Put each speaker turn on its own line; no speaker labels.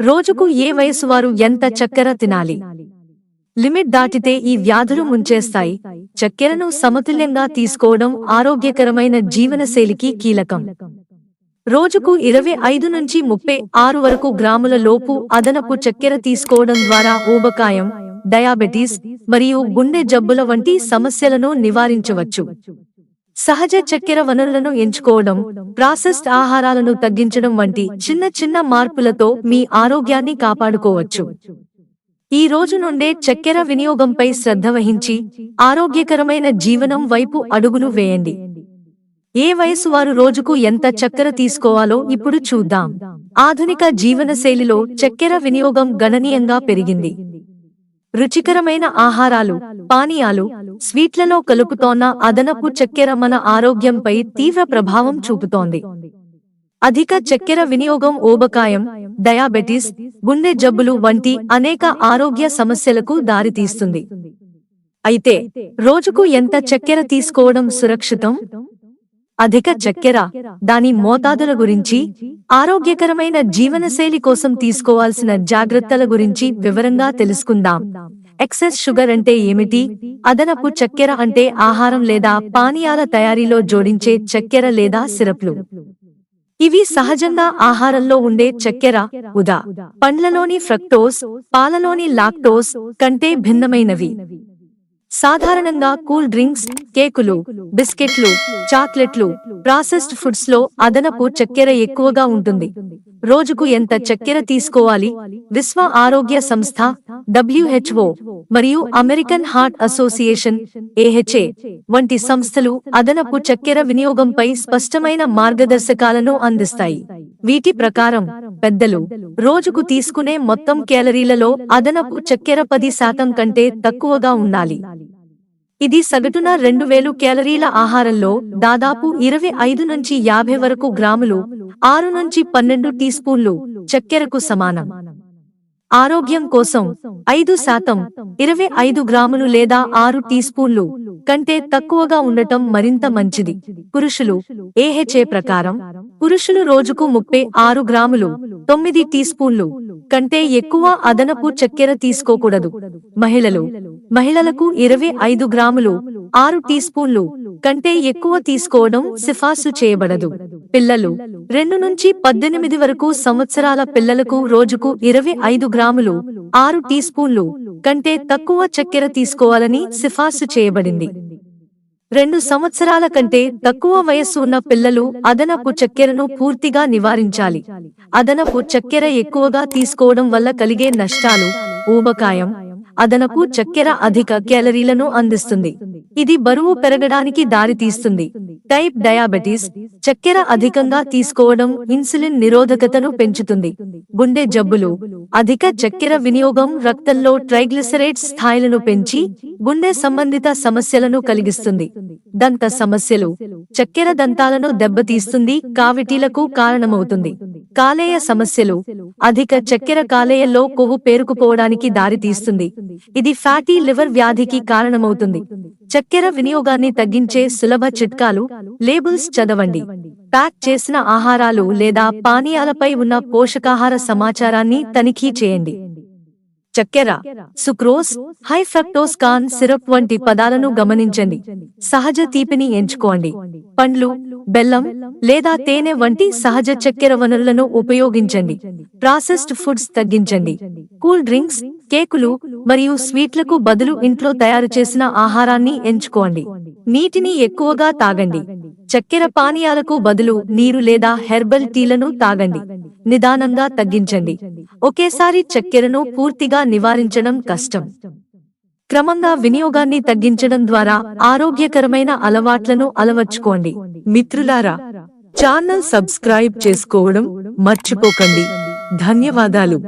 రోజుకు ఏ వయసు వారు ఎంత చక్కెర తినాలి? లిమిట్ దాటితే ఈ వ్యాధులు ముంచేస్తాయి. చక్కెరను సమతుల్యంగా తీసుకోవడం ఆరోగ్యకరమైన జీవనశైలికి కీలకం. రోజుకు ఇరవై ఐదు నుంచి ముప్పై ఆరు వరకు గ్రాముల లోపు అదనపు చక్కెర తీసుకోవడం ద్వారా ఊబకాయం డయాబెటీస్ మరియు గుండె జబ్బుల వంటి సమస్యలను నివారించవచ్చు. సహజ చక్కెర వనరులను ఎంచుకోవడం ప్రాసెస్డ్ ఆహారాలను తగ్గించడం వంటి చిన్న చిన్న మార్పులతో మీ ఆరోగ్యాన్ని కాపాడుకోవచ్చు. ఈ రోజు నుండే చక్కెర వినియోగంపై శ్రద్ధ వహించి ఆరోగ్యకరమైన జీవనం వైపు అడుగులు వేయండి. ఏ వయసు వారు రోజుకు ఎంత చక్కెర తీసుకోవాలో ఇప్పుడు చూద్దాం. ఆధునిక జీవనశైలిలో చక్కెర వినియోగం గణనీయంగా పెరిగింది. రుచికరమైన ఆహారాలు పానీయాలు స్వీట్లలో కలుపుతోన్న అదనపు చక్కెర మన ఆరోగ్యంపై తీవ్ర ప్రభావం చూపుతోంది. అధిక చక్కెర వినియోగం ఊబకాయం డయాబెటిస్ గుండె జబ్బులు వంటి అనేక ఆరోగ్య సమస్యలకు దారితీస్తుంది. అయితే రోజుకు ఎంత చక్కెర తీసుకోవడం సురక్షితం? అధిక చక్కెర దాని మోతాదుల గురించి ఆరోగ్యకరమైన జీవనశైలి కోసం తీసుకోవాల్సిన జాగ్రత్తల గురించి వివరంగా తెలుసుకుందాం. ఎక్సెస్ షుగర్ అంటే ఏమిటి? అదనపు చక్కెర అంటే ఆహారం లేదా పానీయాల తయారీలో జోడించే చక్కెర లేదా సిరప్లు. ఇవి సహజంగా ఆహారంలో ఉండే చక్కెర ఉదా. పండ్లలోని ఫ్రక్టోస్ పాలలోని లాక్టోస్ కంటే భిన్నమైనవి. సాధారణంగా కూల్ డ్రింక్స్ కేకులు బిస్కెట్లు చాక్లెట్లు ప్రాసెస్డ్ ఫుడ్స్లో అదనపు చక్కెర ఎక్కువగా ఉంటుంది. రోజుకు ఎంత చక్కెర తీసుకోవాలి? విశ్వ ఆరోగ్య సంస్థ డబ్ల్యూహెచ్ఓ మరియు అమెరికన్ హార్ట్ అసోసియేషన్ ఏహెచ్ఏ వంటి సంస్థలు అదనపు చక్కెర వినియోగంపై స్పష్టమైన మార్గదర్శకాలను అందిస్తాయి. వీటి ప్రకారం పెద్దలు రోజుకు తీసుకునే మొత్తం కేలరీలలో అదనపు చక్కెర పది శాతం కంటే తక్కువగా ఉండాలి. ఇది సగటున రెండు వేలు కేలరీల ఆహారంలో దాదాపు ఇరవై ఐదు నుంచి యాభై వరకు గ్రాములు ఆరు నుంచి పన్నెండు టీ స్పూన్లు చక్కెరకు సమానం. ఆరోగ్యం కోసం ఐదు శాతం ఇరవై ఐదు గ్రాములు లేదా ఆరు టీ స్పూన్లు కంటే తక్కువగా ఉండటం మరింత మంచిది. పురుషులు ఏహెచ్ఏ ప్రకారం పురుషులు రోజుకు ముప్పై ఆరు గ్రాములు తొమ్మిది టీ స్పూన్లు కంటే ఎక్కువ అదనపు చక్కెర తీసుకోకూడదు. మహిళలు మహిళలకు ఇరవై ఐదు గ్రాములు ఆరు టీ స్పూన్లు కంటే ఎక్కువ తీసుకోవడం సిఫార్సు చేయబడదు. పిల్లలు రెండు నుంచి పద్దెనిమిది వరకు సంవత్సరాల పిల్లలకు రోజుకు ఇరవై ఐదు గ్రాములు ఆరు టీ స్పూన్లు కంటే తక్కువ చక్కెర తీసుకోవాలని సిఫార్సు చేయబడింది. రెండు సంవత్సరాల కంటే తక్కువ వయస్సు ఉన్న పిల్లలు అదనపు చక్కెరను పూర్తిగా నివారించాలి. అదనపు చక్కెర ఎక్కువగా తీసుకోవడం వల్ల కలిగే నష్టాలు ఊబకాయం అదనపు చక్కెర అధిక క్యాలరీలను అందిస్తుంది. ఇది బరువు పెరగడానికి దారితీస్తుంది టైప్ డయాబెటీస్ చక్కెర అధికంగా తీసుకోవడం ఇన్సులిన్ నిరోధకతను పెంచుతుంది. గుండె జబ్బులు అధిక చక్కెర వినియోగం రక్తంలో ట్రైగ్లిసరైడ్స్ స్థాయిలను పెంచి గుండె సంబంధిత సమస్యలను కలిగిస్తుంది. దంత సమస్యలు చక్కెర దంతాలను దెబ్బతీస్తుంది కావిటీలకు కారణమవుతుంది. కాలేయ సమస్యలు అధిక చక్కెర కాలేయంలో కొవ్వు పేరుకుపోవడానికి దారితీస్తుంది. ఇది ఫ్యాటీ లివర్ వ్యాధికి కారణమవుతుంది. చక్కెర వినియోగాన్ని తగ్గించే సులభ చిట్కాలు లేబుల్స్ చదవండి. ప్యాక్ చేసిన ఆహారాలు లేదా పానీయాలపై ఉన్న పోషకాహార సమాచారాన్ని తనిఖీ చేయండి. చక్కెర sucrose high fructose corn syrup వంటి పదాలను గమనించండి. సహజ తీపిని ఎంచుకోండి. పండ్లు బెల్లం లేదా తేనె వంటి సహజ చక్కెర వనరులను ఉపయోగించండి. ప్రాసెస్డ్ ఫుడ్స్ తగ్గించండి. కూల్ డ్రింక్స్ కేకులు మరియు స్వీట్లకు బదులు ఇంట్లో తయారు చేసిన ఆహారాన్ని ఎంచుకోండి. నీటిని ఎక్కువగా తాగండి. చక్కెర పానీయాలకు బదులు నీరు లేదా హెర్బల్ టీలను తాగండి. నిదానంగా తగ్గించండి. ఒకేసారి చక్కెరను పూర్తిగా నివారించడం కష్టం. క్రమంగా వినియోగాన్ని తగ్గించడం ద్వారా ఆరోగ్యకరమైన అలవాట్లను అలవర్చుకోండి. మిత్రులారా ఛానల్ సబ్స్క్రైబ్ చేసుకోవడం మర్చిపోకండి. ధన్యవాదాలు.